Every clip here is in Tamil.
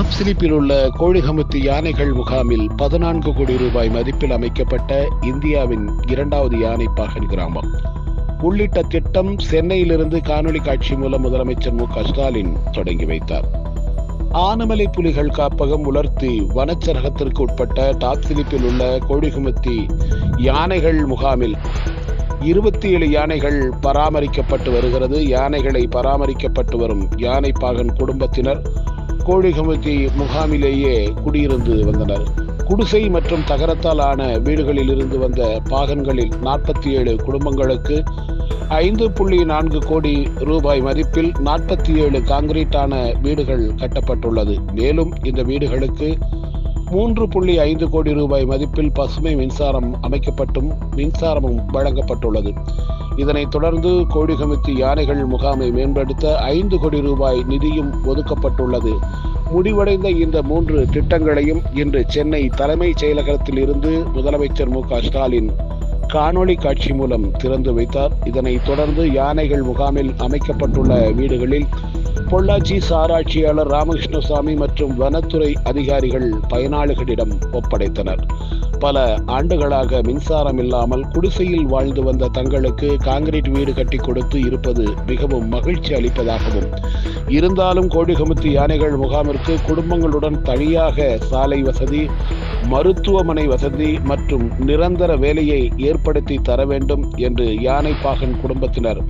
டாப்ஸிலிப்பில் உள்ள கோழிகமுத்து யானைகள் முகாமில் பதினான்கு கோடி ரூபாய் மதிப்பில் அமைக்கப்பட்ட இந்தியாவின் இரண்டாவது யானை பாகன் கிராமம். உள்ளிட்ட திட்டம் சென்னையிலிருந்து காணொலி காட்சி மூலம் முதலமைச்சர் மு க ஸ்டாலின் தொடங்கி வைத்தார். ஆனமலை புலிகள் காப்பகம் உலர்த்தி வனச்சரகத்திற்கு உட்பட்ட டாப்சிலிப்பில் உள்ள கோழிகுமத்தி யானைகள் முகாமில் இருபத்தி ஏழு யானைகள் பராமரிக்கப்பட்டு வருகிறது. யானைகளை பராமரிக்கப்பட்டு வரும் யானைப்பாகன் குடும்பத்தினர் கோழிகமத்தி முகாமிலேயே குடியிருந்து வந்தனர். குடிசை மற்றும் தகரத்தால் ஆன வீடுகளில் இருந்து வந்த பாகன்களில் நாற்பத்தி ஏழு குடும்பங்களுக்கு ஐந்து புள்ளி நான்கு கோடி ரூபாய் மதிப்பில் நாற்பத்தி ஏழு காங்கிரீட்டான வீடுகள் கட்டப்பட்டுள்ளது. மேலும் இந்த வீடுகளுக்கு மூன்று புள்ளி ஐந்து கோடி ரூபாய் மதிப்பில் பசுமை மின்சாரம் அமைக்கப்பட்டும் மின்சாரமும் வழங்கப்பட்டுள்ளது. இதனைத் தொடர்ந்து கோடிகமித்தி யானைகள் முகாமை மேம்படுத்த ஐந்து கோடி ரூபாய் நிதியும் ஒதுக்கப்பட்டுள்ளது. முடிவடைந்த இந்த மூன்று திட்டங்களையும் இன்று சென்னை தலைமைச் செயலகத்தில் இருந்து முதலமைச்சர் மு ஸ்டாலின் காணொளி காட்சி மூலம் திறந்து வைத்தார். இதனைத் தொடர்ந்து யானைகள் முகாமில் அமைக்கப்பட்டுள்ள வீடுகளில் பொள்ளாச்சி சாராட்சியாளர் ராமகிருஷ்ணசாமி மற்றும் வனத்துறை அதிகாரிகள் பயனாளிகளிடம் ஒப்படைத்தனர். பல ஆண்டுகளாக மின்சாரம் இல்லாமல் குடிசையில் வாழ்ந்து வந்த தங்களுக்கு காங்கிரீட் வீடு கட்டி கொடுத்து இருப்பது மிகவும் மகிழ்ச்சி அளிப்பதாகவும் இருந்தாலும் கோடிகமுத்து யானைகள் முகாமிற்கு குடும்பங்களுடன் தனியாக சாலை வசதி மருத்துவமனை வசதி மற்றும் நிரந்தர வேலையை ஏற்படுத்தி தர வேண்டும் என்று யானை பாகன் குடும்பத்தினர்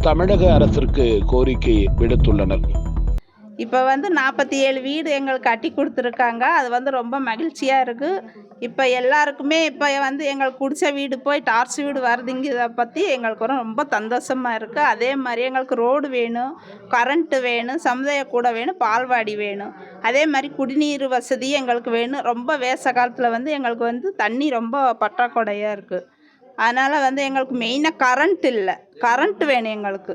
தமிழக அரசிற்கு கோரிக்கை விடுத்துள்ளனர். இப்போ வந்து நாற்பத்தி ஏழு வீடு எங்களுக்கு கட்டி கொடுத்துருக்காங்க. அது வந்து ரொம்ப மகிழ்ச்சியாக இருக்குது இப்போ எல்லாருக்குமே இப்போ வந்து எங்களுக்கு பிடிச்ச வீடு போய் டார்ச் வீடு வருதுங்கிறத பற்றி எங்களுக்கு ரொம்ப சந்தோஷமாக இருக்குது அதே மாதிரி எங்களுக்கு ரோடு வேணும் கரண்ட்டு வேணும் சமுதாய கூட வேணும் பால்வாடி வேணும். அதே மாதிரி குடிநீர் வசதி எங்களுக்கு வேணும். ரொம்ப வேச காலத்தில் வந்து எங்களுக்கு வந்து தண்ணி ரொம்ப பற்றாக்குறையாக இருக்குது அதனால் வந்து எங்களுக்கு மெயினாக கரண்ட் இல்லை. கரண்ட் வேணும் எங்களுக்கு.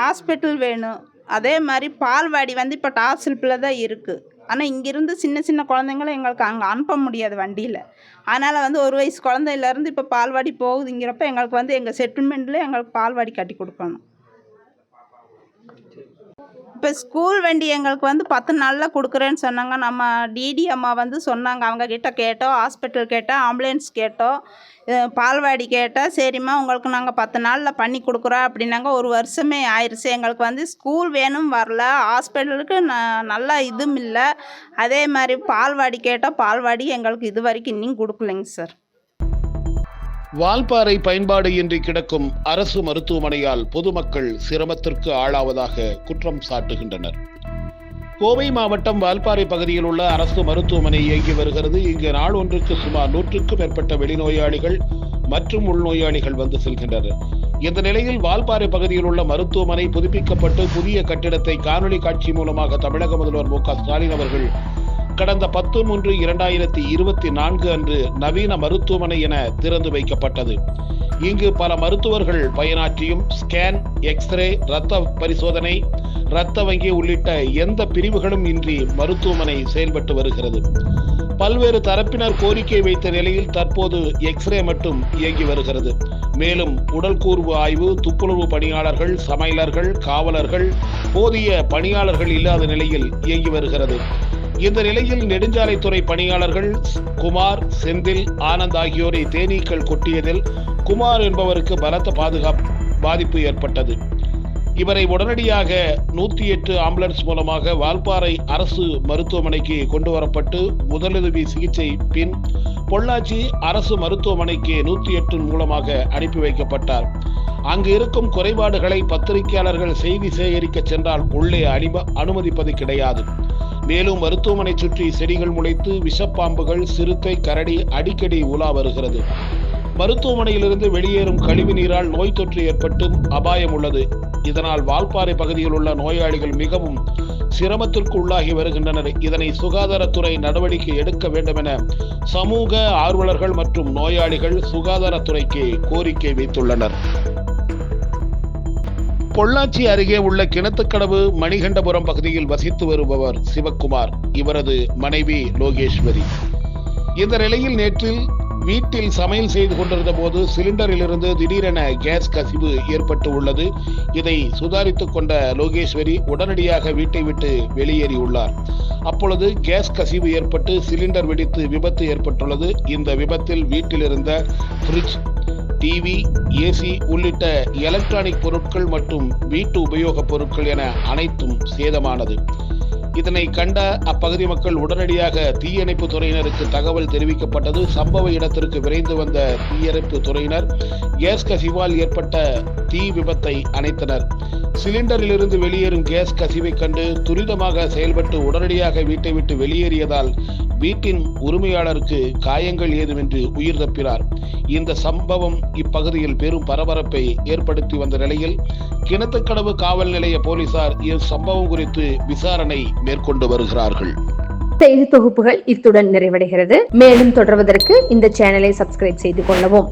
ஹாஸ்பிட்டல் வேணும். அதே மாதிரி பால்வாடி வந்து இப்போ டார்சில்பில் தான் இருக்குது ஆனால் இங்கேருந்து சின்ன சின்ன குழந்தைங்கள எங்களுக்கு அங்கே அனுப்ப முடியாது வண்டியில். அதனால் வந்து ஒரு வயசு குழந்தையிலேருந்து இப்போ பால்வாடி போகுதுங்கிறப்ப எங்களுக்கு வந்து எங்கள் செட்டில்மெண்ட்டில் எங்களுக்கு பால்வாடி கட்டி கொடுக்கணும். இப்போ ஸ்கூல் வண்டி எங்களுக்கு வந்து பத்து நாளில் கொடுக்குறேன்னு சொன்னாங்க. நம்ம டிடி அம்மா வந்து சொன்னாங்க. அவங்க கிட்ட கேட்டோம். ஹாஸ்பிட்டல் கேட்டோம் ஆம்புலன்ஸ் கேட்டோம். பால்வாடி கேட்டால் சரிம்மா உங்களுக்கு நாங்கள் பத்து நாளில் பண்ணி கொடுக்குறோம் அப்படின்னாங்க. ஒரு வருஷமே ஆயிடுச்சு எங்களுக்கு வந்து ஸ்கூல் வேணும் வரல. ஹாஸ்பிட்டலுக்கு ந நல்லா இதுவும் இல்லை. அதே மாதிரி பால்வாடி கேட்டால் பால்வாடி எங்களுக்கு இது வரைக்கும் இன்னும் கொடுக்கலைங்க சார் வால்பாறை பயன்பாடு இன்றி கிடக்கும் அரசு மருத்துவமனையால் பொதுமக்கள் சிரமத்திற்கு ஆளாவதாக குற்றம் சாட்டுகின்றனர். கோவை மாவட்டம் வால்பாறை பகுதியில் உள்ள அரசு மருத்துவமனை இயங்கி வருகிறது. இங்கு நாள் ஒன்றுக்கு சுமார் நூற்றுக்கும் மேற்பட்ட வெளிநோயாளிகள் மற்றும் உள்நோயாளிகள் வந்து செல்கின்றனர். இந்த நிலையில் வால்பாறை பகுதியில் உள்ள மருத்துவமனை புதுப்பிக்கப்பட்டு புதிய கட்டிடத்தை காணொலி காட்சி மூலமாக தமிழக முதல்வர் மு க ஸ்டாலின் அவர்கள் கடந்த பத்து மூன்று இரண்டாயிரத்தி இருபத்தி நான்கு அன்று நவீன மருத்துவமனை என திறந்து வைக்கப்பட்டது. இங்கு பல மருத்துவர்கள் பயனாற்றியும் ஸ்கேன் எக்ஸ்ரே இரத்த பரிசோதனை இரத்த வங்கி உள்ளிட்ட எந்த பிரிவுகளும் இன்றி மருத்துவமனை செயல்பட்டு வருகிறது. பல்வேறு தரப்பினர் கோரிக்கை வைத்த நிலையில் தற்போது எக்ஸ்ரே மட்டும் இயங்கி வருகிறது. மேலும் உடல் கூர்வு ஆய்வு துப்புரவு பணியாளர்கள் சமையலர்கள் காவலர்கள் போதிய பணியாளர்கள் இல்லாத நிலையில் இயங்கி வருகிறது. இந்த நிலையில் நெடுஞ்சாலைத்துறை பணியாளர்கள் குமார் செந்தில் ஆனந்த் ஆகியோரை தேனீக்கள் கொட்டியதில் குமார் என்பவருக்கு பலத்த பாதுகாப்பு பாதிப்பு ஏற்பட்டது. இவரை உடனடியாக நூத்தி எட்டு ஆம்புலன்ஸ் மூலமாக வால்பாறை அரசு மருத்துவமனைக்கு கொண்டு வரப்பட்டு முதலுதவி சிகிச்சை பின் பொள்ளாச்சி அரசு மருத்துவமனைக்கு நூத்தி எட்டு மூலமாக அனுப்பி வைக்கப்பட்டார். அங்கு இருக்கும் குறைபாடுகளை பத்திரிகையாளர்கள் செய்தி சேகரிக்க சென்றால் உள்ளே அனுமதிப்பது கிடையாது. மேலும் மருத்துவமனை சுற்றி செடிகள் முளைத்து விஷப்பாம்புகள் சிறுத்தை கரடி அடிக்கடி உலா வருகிறது. மருத்துவமனையிலிருந்து வெளியேறும் கழிவு நீரால் நோய் தொற்று ஏற்பட்டும் அபாயம் உள்ளது. இதனால் வால்பாறை பகுதியில் உள்ள நோயாளிகள் மிகவும் சிரமத்திற்கு உள்ளாகி வருகின்றனர். இதனை சுகாதாரத்துறை நடவடிக்கை எடுக்க வேண்டும் என சமூக ஆர்வலர்கள் மற்றும் நோயாளிகள் சுகாதாரத்துறைக்கு கோரிக்கை வைத்துள்ளனர். பொள்ளாச்சி அருகே உள்ள கிணத்துக்கடவு மணிகண்டபுரம் பகுதியில் வசித்து வருபவர் சிவக்குமார். இவரது மனைவி லோகேஸ்வரி. இந்த நிலையில் நேற்றில் வீட்டில் சமையல் செய்து கொண்டிருந்த போது சிலிண்டரிலிருந்து திடீரென கேஸ் கசிவு ஏற்பட்டு உள்ளது. இதை சுதாரித்துக் கொண்ட லோகேஸ்வரி உடனடியாக வீட்டை விட்டு வெளியேறியுள்ளார். அப்பொழுது கேஸ் கசிவு ஏற்பட்டு சிலிண்டர் வெடித்து விபத்து ஏற்பட்டுள்ளது. இந்த விபத்தில் வீட்டில் இருந்த ஃப்ரிட்ஜ் டிவி ஏசி உள்ளிட்ட எலக்ட்ரானிக் பொருட்கள் மற்றும் வீட்டு உபயோகப் பொருட்கள் என அனைத்தும் சேதமானது. இதனை கண்ட அப்பகுதி மக்கள் உடனடியாக தீயணைப்பு துறையினருக்கு தகவல் தெரிவிக்கப்பட்டது. சம்பவ இடத்திற்கு விரைந்து வந்த தீயணைப்பு துறையினர் கேஸ் கசிவால் ஏற்பட்ட தீ விபத்தை அணைத்தனர். சிலிண்டரிலிருந்து வெளியேறும் கேஸ் கசிவை கண்டு துரிதமாக செயல்பட்டு உடனடியாக வீட்டை விட்டு வெளியேறியதால் வீட்டின் உரிமையாளருக்கு காயங்கள் ஏதுமின்றி உயிர் தப்பினார். இந்த சம்பவம் இப்பகுதியில் பெரும் பரபரப்பை ஏற்படுத்தி வந்த நிலையில் கிணத்துக்கடவு காவல் நிலைய போலீசார் இச்சம்பவம் குறித்து விசாரணை மேற்கொண்டு வருகிறார்கள். செய்தி தொகுப்புகள் இத்துடன் நிறைவடைகிறது. மேலும் தொடர்வதற்கு இந்த சேனலை சப்ஸ்கிரைப் செய்து கொள்ளவும்.